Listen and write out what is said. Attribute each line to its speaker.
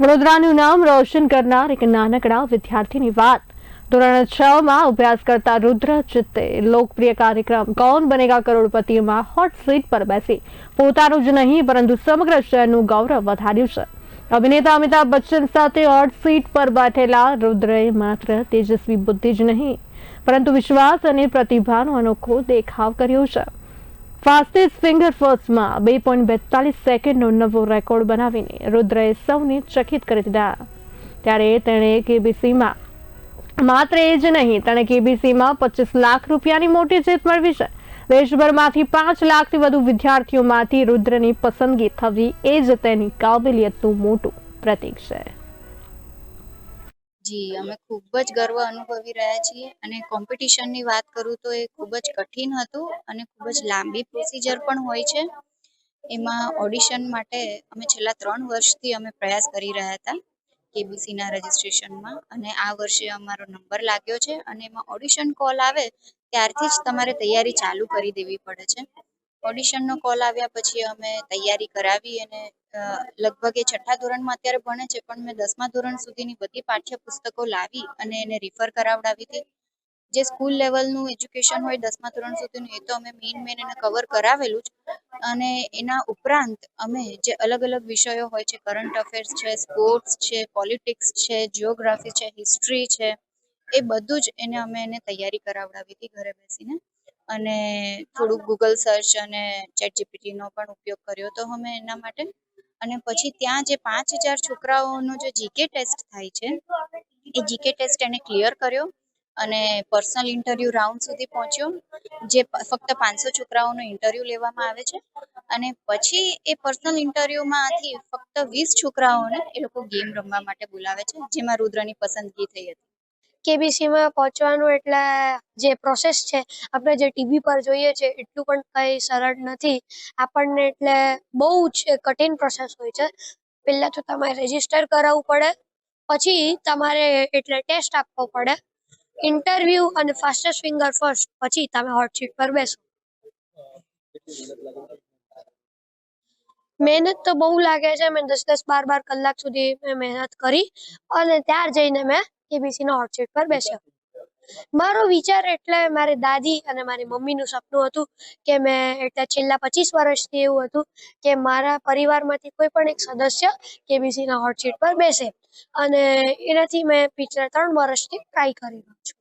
Speaker 1: વડોદરાનું નામ રોશન કરનાર એક નાનકડા વિદ્યાર્થીની વાત. ધોરણ છ માં અભ્યાસ કરતા રુદ્ર ચિત્તે લોકપ્રિય કાર્યક્રમ કોણ બનેગા કરોડપતિમાં હોટ સીટ પર બેસી. પોતાનું જ નહીં, પરંતુ સમગ્ર શહેરનું ગૌરવ વધાર્યું છે. અભિનેતા અમિતાભ બચ્ચન સાથે હોટ સીટ પર બેઠેલા રુદ્રએ માત્ર તેજસ્વી બુદ્ધિ જ નહીં, પરંતુ વિશ્વાસ અને પ્રતિભાનો અનોખો દેખાવ કર્યો છે. ફાસ્ટેસ્ટ ફિંગર ફર્સ્ટમાં બે પોઈન્ટ બેતાલીસ સેકન્ડનો નવો રેકોર્ડ બનાવીને રુદ્રએ સૌને ચકિત કરી દીધા. ત્યારે તેણે કેબીસીમાં માત્ર એ જ નહીં, તેણે કેબીસીમાં પચીસ લાખ રૂપિયાની મોટી જીત મેળવી છે. દેશભરમાંથી પાંચ લાખથી વધુ વિદ્યાર્થીઓમાંથી રુદ્રની પસંદગી થવી એ જ તેની કાબેલિયતનું મોટું પ્રતીક છે.
Speaker 2: જી, અમે ખૂબ જ ગર્વ અનુભવી રહ્યા છીએ અને કોમ્પિટિશનની વાત કરું તો એ ખૂબ જ કઠિન હતું અને ખૂબ જ લાંબી પ્રોસિજર પણ હોય છે. એમાં ઓડિશન માટે અમે છેલ્લા ત્રણ વર્ષથી અમે પ્રયાસ કરી રહ્યા હતા કેબીસીના રજિસ્ટ્રેશનમાં અને આ વર્ષે અમારો નંબર લાગ્યો છે અને એમાં ઓડિશન કોલ આવે ત્યારથી જ તમારે તૈયારી ચાલુ કરી દેવી પડે છે. ઓડિશનનો કોલ આવ્યા પછી અમે તૈયારી કરાવી અને લગભગ એ છઠ્ઠા ધોરણમાં અત્યારે ભણે છે, પણ મેં દસમા ધોરણ સુધીની બધી પાઠ્યપુસ્તકો લાવી અને એને રિફર કરાવડાવી હતી. જે સ્કૂલ લેવલનું એજ્યુકેશન હોય દસમા ધોરણ સુધીનું, એ તો અમે મેઇન મેન એને કવર કરાવેલું જ. અને એના ઉપરાંત અમે જે અલગ અલગ વિષયો હોય છે કરંટ અફેર્સ છે સ્પોર્ટ્સ છે પોલિટિક્સ છે જિયોગ્રાફી છે હિસ્ટ્રી છે, એ બધું જ એને અમે એને તૈયારી કરાવડાવી હતી ઘરે બેસીને. અને થોડુંક ગૂગલ સર્ચ અને ચેટ જીપીટીનો પણ ઉપયોગ કર્યો. તો અમે એના માટે અને પછી ત્યાં જે પાંચ હજાર છોકરાઓનો જે જીકે ટેસ્ટ થાય છે, એ જીકે ટેસ્ટ એને ક્લિયર કર્યો અને પર્સનલ ઇન્ટરવ્યૂ રાઉન્ડ સુધી પહોંચ્યો, જે ફક્ત પાંચસો છોકરાઓનો ઇન્ટરવ્યૂ લેવામાં આવે છે અને પછી એ પર્સનલ ઇન્ટરવ્યૂમાંથી ફક્ત વીસ છોકરાઓને એ લોકો ગેમ રમવા માટે બોલાવે છે, જેમાં રુદ્રની પસંદગી થઈ હતી.
Speaker 3: કેબીસીમાં પહોંચવાનું એટલે જે પ્રોસેસ છે, આપણે જે ટીવી પર જોઈએ છે, એટલું પણ કંઈ સરળ નથી. આપણને એટલે બહુ જ કઠિન પ્રોસેસ હોય છે. પહેલાં તો તમારે રજિસ્ટર કરાવવું પડે, પછી તમારે એટલે ટેસ્ટ આપવો પડે. ઇન્ટરવ્યૂ અને ફાસ્ટેસ્ટ ફિંગર ફર્સ્ટ પછી તમે હોટસીટ પર બેસો. મહેનત તો બહુ લાગે છે. મેં દસ દસ બાર બાર કલાક સુધી મેં મહેનત કરી અને ત્યાર જઈને મેં કેબીસીના હોટ સીટ પર બેસ્યો મારો વિચાર એટલે મારી દાદી અને મારી મમ્મીનું સપનું હતું કે મેં એટલે છેલ્લા પચીસ વર્ષથી એવું હતું કે મારા પરિવારમાંથી કોઈ પણ એક સદસ્ય કેબીસીના હોટસીટ પર બેસે. અને એનાથી મેં પિછલા ત્રણ વર્ષથી ટ્રાય કરી રહ્યો છું.